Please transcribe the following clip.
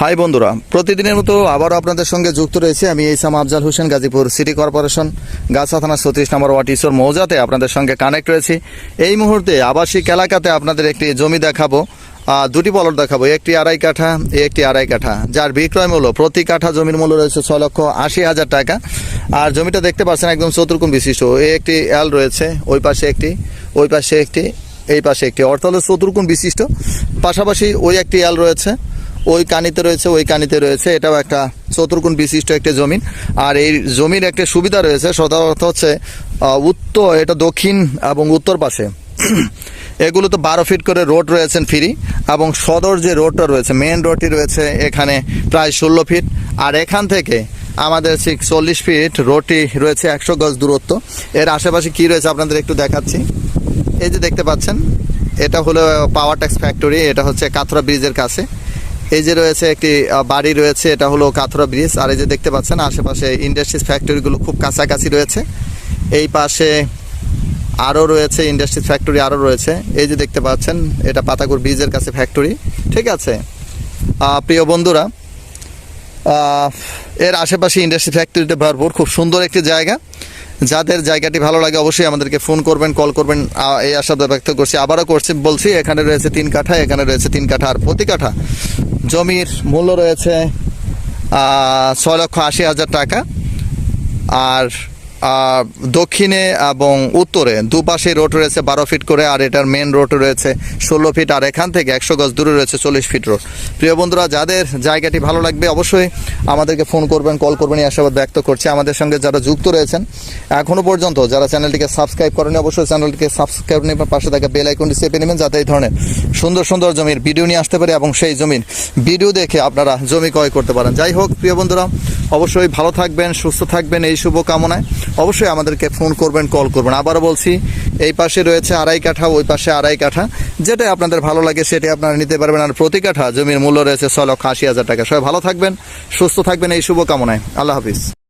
High বন্ধুরা, প্রতিদিনের মতো আবারও আপনাদের সঙ্গে যুক্ত রয়েছে আমি ইসাম আফজাল হোসেন, গাজীপুর সিটি কর্পোরেশন, গাছা থানা সতীশ নম্বর ওয়ার্ড, ঈশ্বর মৌজাতে আপনাদের সঙ্গে কানেক্ট রয়েছি। এই মুহূর্তে আবাসিক এলাকাতে আপনাদের একটি জমি দেখাবো দুটি পলট দেখাবো, একটি আড়াই কাঠা, একটি আড়াই কাঠা, যার বিক্রয় মূল্য প্রতি কাঠা জমির মূল্য রয়েছে ছয় লক্ষ আশি হাজার টাকা। আর জমিটা দেখতে পাচ্ছেন একদম চতুর্কোণ বিশিষ্ট এই একটি এল রয়েছে, ওই পাশে একটি, ওই পাশে একটি, এই পাশে একটি, অর্থাৎ চতুর্কোণ বিশিষ্ট। পাশাপাশি ওই একটি এল রয়েছে। ওই কানিতে রয়েছে, ওই কানিতে রয়েছে। এটাও একটা চতুর্গুণ বিশিষ্ট একটা জমিন। আর এই জমির একটা সুবিধা রয়েছে সাধারণত হচ্ছে উত্তর, এটা দক্ষিণ এবং উত্তর পাশে। এগুলো তো বারো ফিট করে রোড রয়েছেন ফ্রি, এবং সদর যে রোডটা রয়েছে মেন রোডটি রয়েছে এখানে প্রায় ষোলো ফিট। আর এখান থেকে আমাদের ঠিক চল্লিশ ফিট রোডটি রয়েছে একশো গজ দূরত্ব। এর আশেপাশে কি রয়েছে আপনাদের একটু দেখাচ্ছি। এই যে দেখতে পাচ্ছেন, এটা হলো পাওয়ার ট্যাক্স ফ্যাক্টরি এটা হচ্ছে কাথরা ব্রিজের কাছে। এই যে রয়েছে একটি বাড়ি রয়েছে, এটা হলো কাথরা ব্রিজ। আর এই যে দেখতে পাচ্ছেন, আশেপাশে ইন্ডাস্ট্রিজ ফ্যাক্টরিগুলো খুব কাছাকাছি রয়েছে। এই পাশে আরও রয়েছে, ইন্ডাস্ট্রিজ ফ্যাক্টরি আরও রয়েছে। এই যে দেখতে পাচ্ছেন, এটা পাতাকুর ব্রিজের কাছে ফ্যাক্টরি। ঠিক আছে? প্রিয় বন্ধুরা এর আশেপাশে ইন্ডাস্ট্রি ফ্যাক্টরিতে ভরপুর, খুব সুন্দর একটি জায়গা। যাদের জায়গাটি ভালো লাগে অবশ্যই আমাদেরকে ফোন করবেন, কল করবেন। এই আশা ব্যক্ত করছি। আবারও করছি, বলছি, এখানে রয়েছে তিন কাঠা, এখানে রয়েছে তিন কাঠা আর প্রতি কাঠা। জমির মূল্য রয়েছে ছয় লক্ষ আশি হাজার টাকা। আর দক্ষিণে এবং উত্তরে দুপাশে রোড রয়েছে বারো ফিট করে, আর এটার মেন রোড রয়েছে ষোলো ফিট আর এখান থেকে একশো গজ দূরে রয়েছে চল্লিশ ফিট রোড প্রিয় বন্ধুরা, যাদের জায়গাটি ভালো লাগবে অবশ্যই আমাদেরকে ফোন করবেন কল করবেন, এই আশাবাদ ব্যক্ত করছি। আমাদের সঙ্গে যারা যুক্ত রয়েছেন এখনও পর্যন্ত যারা চ্যানেলটিকে সাবস্ক্রাইব করেনি অবশ্যই চ্যানেলটিকে সাবস্ক্রাইব নেবেন পাশে থাকা বেল আইকনটি চেপে নেবেন, যাতে এই ধরনের সুন্দর সুন্দর জমির ভিডিও নিয়ে আসতে পারে এবং সেই জমির ভিডিও দেখে আপনারা জমি ক্রয় করতে পারেন। যাই হোক, প্রিয় বন্ধুরা, অবশ্যই ভালো থাকবেন, সুস্থ থাকবেন, এই শুভ কামনায় অবশ্যই আমাদেরকে ফোন করবেন, কল করবেন। আবারও বলছি, এই পাশে রয়েছে আড়াই কাঠা, ওই পাশে আড়াই কাঠা। যেটা আপনাদের ভালো লাগে সেটি আপনারা নিতে পারবেন। আর প্রতি কাঠা জমির মূল্য রয়েছে ছয় লক্ষ আশি হাজার টাকা। সবাই ভালো থাকবেন, সুস্থ থাকবেন। এই শুভকামনায়। আল্লাহ হাফিজ।